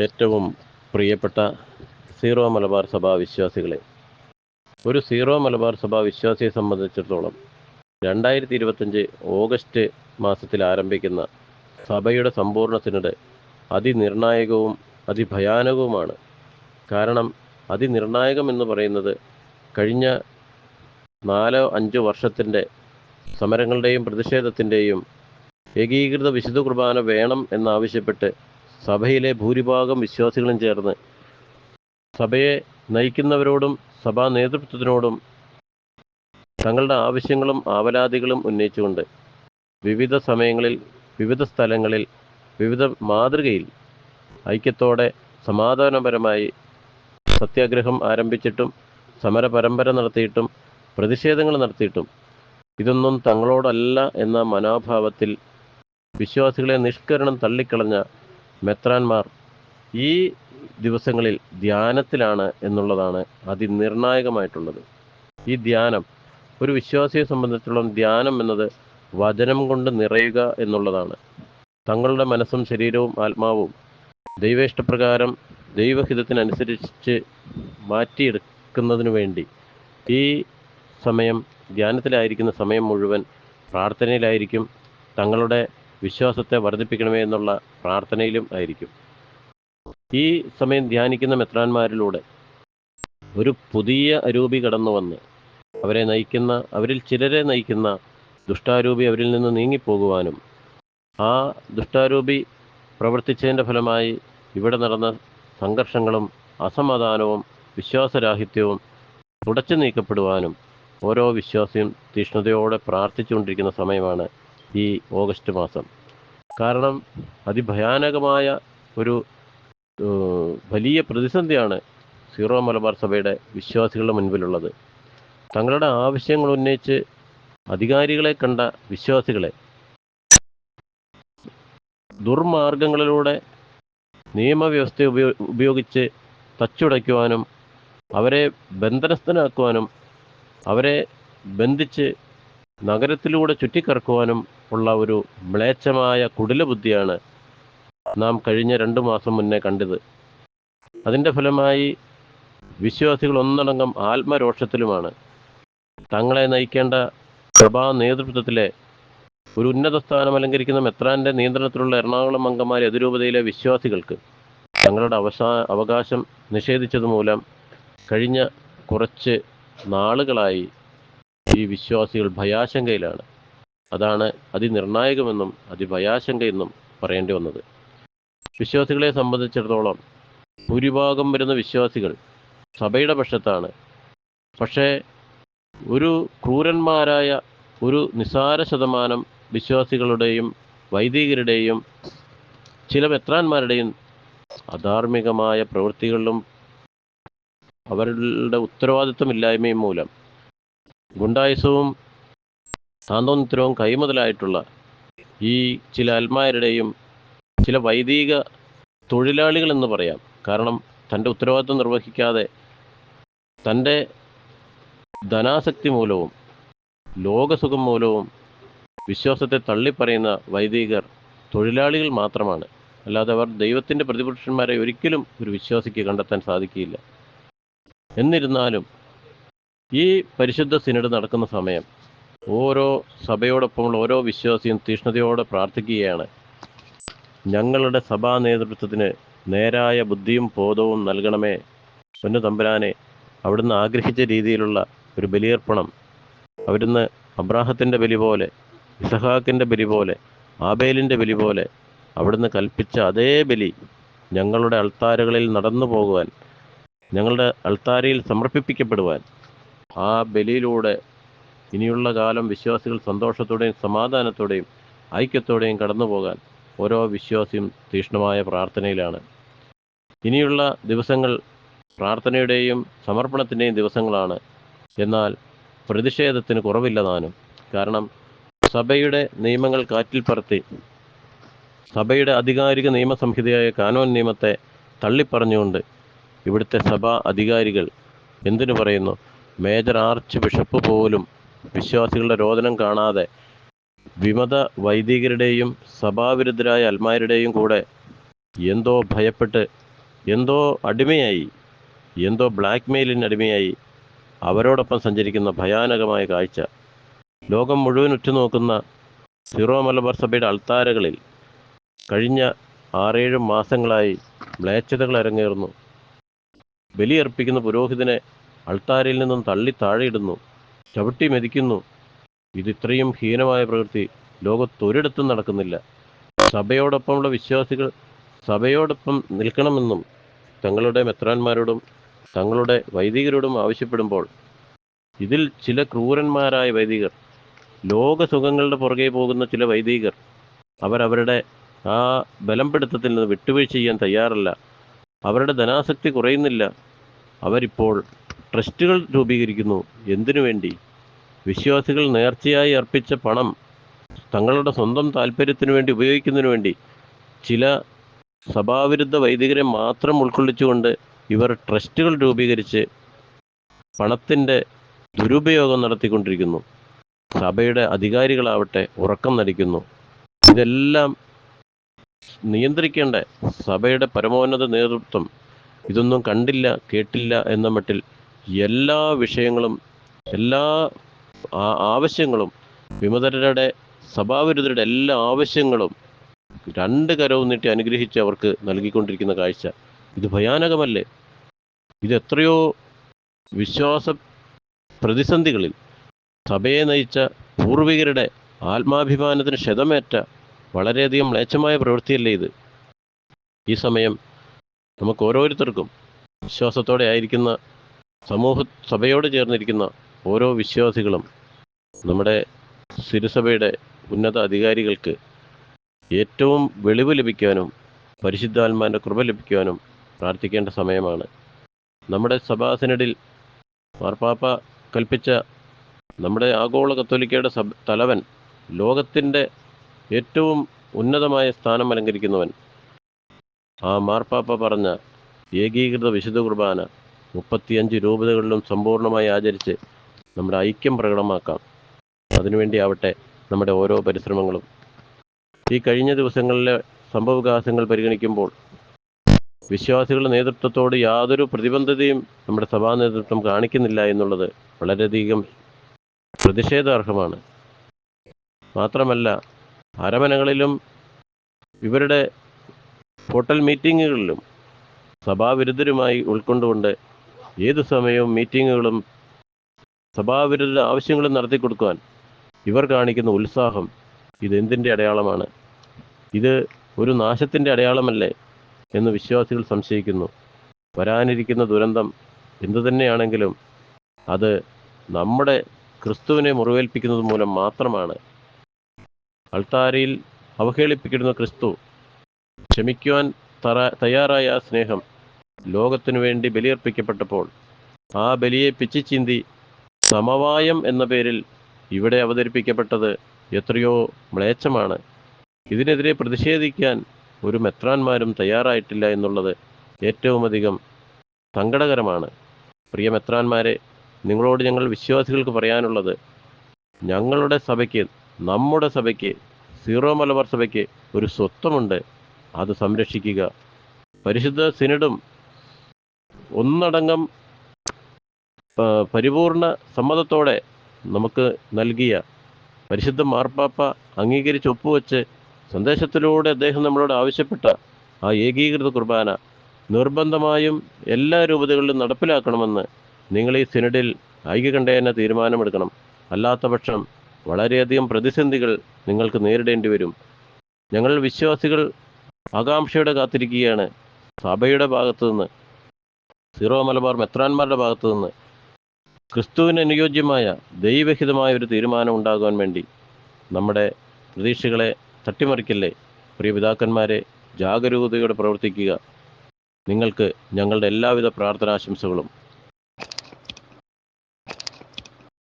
ഏറ്റവും പ്രിയപ്പെട്ട സീറോ മലബാർ സഭാ വിശ്വാസികളെ. ഒരു സീറോ മലബാർ സഭാ വിശ്വാസിയെ സംബന്ധിച്ചിടത്തോളം രണ്ടായിരത്തി ഇരുപത്തഞ്ച് ഓഗസ്റ്റ് മാസത്തിൽ ആരംഭിക്കുന്ന സഭയുടെ സമ്പൂർണത്തിനിടെ അതിനിർണായകവും അതിഭയാനകവുമാണ്. കാരണം അതിനിർണായകം എന്ന് പറയുന്നത് കഴിഞ്ഞ നാലോ അഞ്ചോ വർഷത്തിന്റെ സമരങ്ങളുടെയും പ്രതിഷേധത്തിന്റെയും ഏകീകൃത വിശുദ്ധ കുർബാന വേണം എന്നാവശ്യപ്പെട്ട് സഭയിലെ ഭൂരിഭാഗം വിശ്വാസികളും ചേർന്ന് സഭയെ നയിക്കുന്നവരോടും സഭാ നേതൃത്വത്തിനോടും തങ്ങളുടെ ആവശ്യങ്ങളും ആവലാതികളും ഉന്നയിച്ചുകൊണ്ട് വിവിധ സമയങ്ങളിൽ വിവിധ സ്ഥലങ്ങളിൽ വിവിധ മാതൃകയിൽ ഐക്യത്തോടെ സമാധാനപരമായി സത്യാഗ്രഹം ആരംഭിച്ചിട്ടും സമര പരമ്പര നടത്തിയിട്ടും പ്രതിഷേധങ്ങൾ നടത്തിയിട്ടും ഇതൊന്നും തങ്ങളോടല്ല എന്ന മനോഭാവത്തിൽ വിശ്വാസികളെ നിഷ്കരണം തള്ളിക്കളഞ്ഞ മെത്രാന്മാർ ഈ ദിവസങ്ങളിൽ ധ്യാനത്തിലാണ് എന്നുള്ളതാണ് അതിനിർണായകമായിട്ടുള്ളത്. ഈ ധ്യാനം ഒരു വിശ്വാസിയെ സംബന്ധിച്ചിടത്തോളം ധ്യാനം എന്നത് വചനം കൊണ്ട് നിറയുക എന്നുള്ളതാണ്. തങ്ങളുടെ മനസ്സും ശരീരവും ആത്മാവും ദൈവേഷ്ടപ്രകാരം ദൈവഹിതത്തിനനുസരിച്ച് മാറ്റിയെടുക്കുന്നതിനു വേണ്ടി ഈ സമയം ധ്യാനത്തിലായിരിക്കുന്ന സമയം മുഴുവൻ പ്രാർത്ഥനയിലായിരിക്കും തങ്ങളുടെ വിശ്വാസത്തെ വർദ്ധിപ്പിക്കണമേ എന്നുള്ള പ്രാർത്ഥനയിലും ആയിരിക്കും. ഈ സമയം ധ്യാനിക്കുന്ന മെത്രാന്മാരിലൂടെ ഒരു പുതിയ അരൂപി കടന്നു വന്ന് അവരെ നയിക്കുന്ന അവരിൽ ചിലരെ നയിക്കുന്ന ദുഷ്ടാരൂപി അവരിൽ നിന്ന് നീങ്ങിപ്പോകുവാനും ആ ദുഷ്ടാരൂപി പ്രവർത്തിച്ചതിന്റെ ഫലമായി ഇവിടെ നടന്ന സംഘർഷങ്ങളും അസമാധാനവും വിശ്വാസരാഹിത്യവും തുടച്ചു നീക്കപ്പെടുവാനും ഓരോ വിശ്വാസിയും തീഷ്ണതയോടെ പ്രാർത്ഥിച്ചുകൊണ്ടിരിക്കുന്ന സമയമാണ് ഈ ഓഗസ്റ്റ് മാസം. കാരണം അതിഭയാനകമായ ഒരു വലിയ പ്രതിസന്ധിയാണ് സീറോ മലബാർ സഭയുടെ വിശ്വാസികളുടെ മുൻപിലുള്ളത്. തങ്ങളുടെ ആവശ്യങ്ങൾ ഉന്നയിച്ച് അധികാരികളെ കണ്ട വിശ്വാസികളെ ദുർമാർഗങ്ങളിലൂടെ നിയമവ്യവസ്ഥ ഉപയോ ഉപയോഗിച്ച് തച്ചുടയ്ക്കുവാനും അവരെ ബന്ധനസ്ഥനാക്കുവാനും അവരെ ബന്ധിച്ച് നഗരത്തിലൂടെ ചുറ്റിക്കറക്കുവാനും ഉള്ള ഒരു മ്ലേച്ഛമായ കുടിലബുദ്ധിയാണ് നാം കഴിഞ്ഞ രണ്ടു മാസം മുന്നേ കണ്ടത്. അതിന്റെ ഫലമായി വിശ്വാസികൾ ഒന്നടങ്കം ആത്മരോഷത്തിലുമാണ് തങ്ങളെ നയിക്കേണ്ട സഭാ നേതൃത്വത്തിലെ ഒരു ഉന്നത സ്ഥാനം അലങ്കരിക്കുന്ന മെത്രാന്റെ നിയന്ത്രണത്തിലുള്ള എറണാകുളം അങ്കമാലി അതിരൂപതയിലെ വിശ്വാസികൾക്ക് തങ്ങളുടെ അവസാ അവകാശം നിഷേധിച്ചത് മൂലം കഴിഞ്ഞ കുറച്ച് നാളുകളായി ഈ വിശ്വാസികൾ ഭയാശങ്കയിലാണ്. അതാണ് അതിനിർണായകമെന്നും അതിഭയാശങ്കയെന്നും പറയേണ്ടി വന്നത്. വിശ്വാസികളെ സംബന്ധിച്ചിടത്തോളം ഭൂരിഭാഗം വരുന്ന വിശ്വാസികൾ സഭയുടെ പക്ഷത്താണ്. പക്ഷേ ഒരു ക്രൂരന്മാരായ ഒരു നിസാര ശതമാനം വിശ്വാസികളുടെയും വൈദികരുടെയും ചില മെത്രാന്മാരുടെയും അധാർമികമായ പ്രവൃത്തികളിലും അവരുടെ ഉത്തരവാദിത്വമില്ലായ്മയും മൂലം ഗുണ്ടായുസവും സാന്തോന്നത്തരവും കൈമുതലായിട്ടുള്ള ഈ ചില അൽമാരുടെയും ചില വൈദിക തൊഴിലാളികൾ എന്ന് പറയാം. കാരണം തന്റെ ഉത്തരവാദിത്വം നിർവഹിക്കാതെ തന്റെ ധനാസക്തി മൂലവും ലോകസുഖം മൂലവും വിശ്വാസത്തെ തള്ളിപ്പറയുന്ന വൈദികർ തൊഴിലാളികൾ മാത്രമാണ്. അല്ലാതെ അവർ ദൈവത്തിന്റെ പ്രതിപുരുഷന്മാരെ ഒരിക്കലും ഒരു വിശ്വാസിക്ക് കണ്ടെത്താൻ സാധിക്കില്ല എന്നിരുന്നാലും ഈ പരിശുദ്ധ സിനഡ് നടക്കുന്ന സമയം ഓരോ സഭയോടൊപ്പമുള്ള ഓരോ വിശ്വാസിയും തീഷ്ണതയോടെ പ്രാർത്ഥിക്കുകയാണ്. ഞങ്ങളുടെ സഭാ നേതൃത്വത്തിന് നേരായ ബുദ്ധിയും ബോധവും നൽകണമേ. പൊന്നു തമ്പുരാനെ അവിടുന്ന് ആഗ്രഹിച്ച രീതിയിലുള്ള ഒരു ബലിയർപ്പണം അവിടുന്ന് അബ്രാഹത്തിന്റെ ബലി പോലെ ഇസഹാക്കിന്റെ ബലി പോലെ ആബേലിന്റെ ബലി പോലെ അവിടുന്ന് കൽപ്പിച്ച അതേ ബലി ഞങ്ങളുടെ അൾത്താരകളിൽ നടന്നു പോകുവാൻ ഞങ്ങളുടെ അൾത്താരയിൽ സമർപ്പിപ്പിക്കപ്പെടുവാൻ ആ ബലിയിലൂടെ ഇനിയുള്ള കാലം വിശ്വാസികൾ സന്തോഷത്തോടെയും സമാധാനത്തോടെയും ഐക്യത്തോടെയും കടന്നു പോകാൻ ഓരോ വിശ്വാസിയും തീഷ്ണമായ പ്രാർത്ഥനയിലാണ്. ഇനിയുള്ള ദിവസങ്ങൾ പ്രാർത്ഥനയുടെയും സമർപ്പണത്തിന്റെയും ദിവസങ്ങളാണ്. എന്നാൽ പ്രതിഷേധത്തിന് കുറവില്ല താനും കാരണം സഭയുടെ നിയമങ്ങൾ കാറ്റിൽ പറത്തി സഭയുടെ അധികാരിക നിയമസംഹിതയായ കാനോൻ നിയമത്തെ തള്ളിപ്പറഞ്ഞുകൊണ്ട് ഇവിടുത്തെ സഭാ അധികാരികൾ എന്തിനു പറയുന്നു? മേജർ ആർച്ച് ബിഷപ്പ് പോലും വിശ്വാസികളുടെ രോദനം കാണാതെ വിമത വൈദികരുടെയും സഭാവിരുദ്ധരായ അൽമാരുടെയും കൂടെ എന്തോ ഭയപ്പെട്ട് എന്തോ അടിമയായി എന്തോ ബ്ലാക്ക് അടിമയായി അവരോടൊപ്പം സഞ്ചരിക്കുന്ന ഭയാനകമായ കാഴ്ച. ലോകം മുഴുവൻ ഉറ്റുനോക്കുന്ന സിറോ മലബാർ സഭയുടെ അൾത്താരകളിൽ കഴിഞ്ഞ ആറേഴ് മാസങ്ങളായി മ്ലേച്ഛതകൾ അരങ്ങേറുന്നു. ബലിയർപ്പിക്കുന്ന പുരോഹിതനെ അൾത്താരയിൽ നിന്നും തള്ളി താഴെയിടുന്നു. ചവിട്ടി മെതിക്കുന്നു. ഇതിത്രയും ഹീനമായ പ്രവൃത്തി ലോകത്തൊരിടത്തും നടക്കുന്നില്ല. സഭയോടൊപ്പമുള്ള വിശ്വാസികൾ സഭയോടൊപ്പം നിൽക്കണമെന്നും തങ്ങളുടെ മെത്രാന്മാരോടും തങ്ങളുടെ വൈദികരോടും ആവശ്യപ്പെടുമ്പോൾ ഇതിൽ ചില ക്രൂരന്മാരായ വൈദികർ ലോകസുഖങ്ങളുടെ പുറകെ പോകുന്ന ചില വൈദികർ അവരവരുടെ ആ ബലംപിടുത്തത്തിൽ നിന്ന് വിട്ടുവീഴ്ച ചെയ്യാൻ തയ്യാറല്ല. അവരുടെ ധനാസക്തി കുറയുന്നില്ല. അവരിപ്പോൾ ട്രസ്റ്റുകൾ രൂപീകരിക്കുന്നു. എന്തിനു വേണ്ടി? വിശ്വാസികൾ നേർച്ചയായി അർപ്പിച്ച പണം തങ്ങളുടെ സ്വന്തം താല്പര്യത്തിന് വേണ്ടി ഉപയോഗിക്കുന്നതിനു വേണ്ടി. ചില സഭാവിരുദ്ധ വൈദികരെ മാത്രം ഉൾക്കൊള്ളിച്ചുകൊണ്ട് ഇവർ ട്രസ്റ്റുകൾ രൂപീകരിച്ച് പണത്തിന്റെ ദുരുപയോഗം നടത്തിക്കൊണ്ടിരിക്കുന്നു. സഭയുടെ അധികാരികളാവട്ടെ ഉറക്കം നടിക്കുന്നു. ഇതെല്ലാം നിയന്ത്രിക്കേണ്ട സഭയുടെ പരമോന്നത നേതൃത്വം. ഇതൊന്നും കണ്ടില്ല കേട്ടില്ല എന്ന മട്ടിൽ എല്ലാ വിഷയങ്ങളും എല്ലാ ആവശ്യങ്ങളും വിമതരുടെ സഭാവിരുദ്ധരുടെ എല്ലാ ആവശ്യങ്ങളും രണ്ട് കരവും നീട്ടി അനുഗ്രഹിച്ച് അവർക്ക് നൽകിക്കൊണ്ടിരിക്കുന്ന കാഴ്ച. ഇത് ഭയാനകമല്ലേ? ഇത് എത്രയോ വിശ്വാസ പ്രതിസന്ധികളിൽ സഭയെ നയിച്ച പൂർവികരുടെ ആത്മാഭിമാനത്തിന് ക്ഷതമേറ്റ വളരെയധികം മ്ലേച്ഛമായ പ്രവൃത്തിയല്ലേ ഇത്? ഈ സമയം നമുക്ക് ഓരോരുത്തർക്കും വിശ്വാസത്തോടെ ആയിരിക്കുന്ന സമൂഹ സഭയോട് ചേർന്നിരിക്കുന്ന ഓരോ വിശ്വാസികളും നമ്മുടെ സിരുസഭയുടെ ഉന്നത അധികാരികൾക്ക് ഏറ്റവും വെളിവ് ലഭിക്കാനും പരിശുദ്ധാത്മാന്റെ കൃപ ലഭിക്കുവാനും പ്രാർത്ഥിക്കേണ്ട സമയമാണ്. നമ്മുടെ സഭാസനഡിൽ മാർപ്പാപ്പ കൽപ്പിച്ച നമ്മുടെ ആഗോള കത്തോലിക്കയുടെ സഭ തലവൻ ലോകത്തിന്റെ ഏറ്റവും ഉന്നതമായ സ്ഥാനം അലങ്കരിക്കുന്നവൻ ആ മാർപ്പാപ്പ പറഞ്ഞ ഏകീകൃത വിശുദ്ധ കുർബാന മുപ്പത്തിയഞ്ച് രൂപതകളിലും സമ്പൂർണമായി ആചരിച്ച് നമ്മുടെ ഐക്യം പ്രകടമാക്കാം. അതിനുവേണ്ടി ആവട്ടെ നമ്മുടെ ഓരോ പരിശ്രമങ്ങളും. ഈ കഴിഞ്ഞ ദിവസങ്ങളിലെ സംഭവവികാസങ്ങൾ പരിഗണിക്കുമ്പോൾ വിശ്വാസികളുടെ നേതൃത്വത്തോട് യാതൊരു പ്രതിബന്ധതയും നമ്മുടെ സഭാ നേതൃത്വം കാണിക്കുന്നില്ല എന്നുള്ളത് വളരെയധികം പ്രതിഷേധാർഹമാണ്. മാത്രമല്ല അരമനകളിലും ഇവരുടെ ഹോട്ടൽ മീറ്റിങ്ങുകളിലും സഭാവിരുദ്ധരുമായി ഉൾക്കൊണ്ടുകൊണ്ട് ഏതു സമയവും മീറ്റിങ്ങുകളും സഭാവിരുദ്ധ ആവശ്യങ്ങളും നടത്തി കൊടുക്കുവാൻ ഇവർ കാണിക്കുന്ന ഉത്സാഹം ഇതെന്തിന്റെ അടയാളമാണ്? ഇത് ഒരു നാശത്തിന്റെ അടയാളമല്ലേ എന്ന് വിശ്വാസികൾ സംശയിക്കുന്നു. വരാനിരിക്കുന്ന ദുരന്തം എന്തു തന്നെയാണെങ്കിലും അത് നമ്മുടെ ക്രിസ്തുവിനെ മുറിവേൽപ്പിക്കുന്നത് മൂലം മാത്രമാണ്. അൾത്താരയിൽ അവഹേളിപ്പിക്കുന്ന ക്രിസ്തു ക്ഷമിക്കുവാൻ തയ്യാറായ ആ സ്നേഹം ലോകത്തിനു വേണ്ടി ബലിയർപ്പിക്കപ്പെട്ടപ്പോൾ ആ ബലിയെ പിച്ചിച്ചീന്തി സമവായം എന്ന പേരിൽ ഇവിടെ അവതരിപ്പിക്കപ്പെട്ടത് എത്രയോ മ്ലേച്ഛമാണ്. ഇതിനെതിരെ പ്രതിഷേധിക്കാൻ ഒരു മെത്രാന്മാരും തയ്യാറായിട്ടില്ല എന്നുള്ളത് ഏറ്റവും അധികം സങ്കടകരമാണ്. പ്രിയ മെത്രാന്മാരെ നിങ്ങളോട് ഞങ്ങൾ വിശ്വാസികൾക്ക് പറയാനുള്ളത് ഞങ്ങളുടെ സഭയ്ക്ക് നമ്മുടെ സഭയ്ക്ക് സീറോ മലബാർ സഭയ്ക്ക് ഒരു സ്വത്വമുണ്ട്. അത് സംരക്ഷിക്കുക. പരിശുദ്ധ സിനഡും ഒന്നടങ്കം പരിപൂർണ സമ്മതത്തോടെ നമുക്ക് നൽകിയ പരിശുദ്ധ മാർപ്പാപ്പ അംഗീകരിച്ച് ഒപ്പുവെച്ച് സന്ദേശത്തിലൂടെ അദ്ദേഹം നമ്മളോട് ആവശ്യപ്പെട്ട ആ ഏകീകൃത കുർബാന നിർബന്ധമായും എല്ലാ രൂപതകളിലും നടപ്പിലാക്കണമെന്ന് നിങ്ങൾ ഈ സിനഡിൽ ഐക്യകണ്ഠേന തീരുമാനമെടുക്കണം. അല്ലാത്ത പക്ഷം വളരെയധികം പ്രതിസന്ധികൾ നിങ്ങൾക്ക് നേരിടേണ്ടി വരും. ഞങ്ങൾ വിശ്വാസികൾ ആകാംക്ഷയോടെ കാത്തിരിക്കുകയാണ്. സഭയുടെ ഭാഗത്തു നിന്ന് സീറോ മലബാർ മെത്രാന്മാരുടെ ഭാഗത്തു നിന്ന് ക്രിസ്തുവിന് അനുയോജ്യമായ ദൈവഹിതമായ ഒരു തീരുമാനം ഉണ്ടാകുവാൻ വേണ്ടി നമ്മുടെ പ്രതീക്ഷകളെ തട്ടിമറിക്കല്ലേ? പ്രിയ പിതാക്കന്മാരെ ജാഗരൂകതയോടെ പ്രവർത്തിക്കുക. നിങ്ങൾക്ക് ഞങ്ങളുടെ എല്ലാവിധ പ്രാർത്ഥനാശംസകളും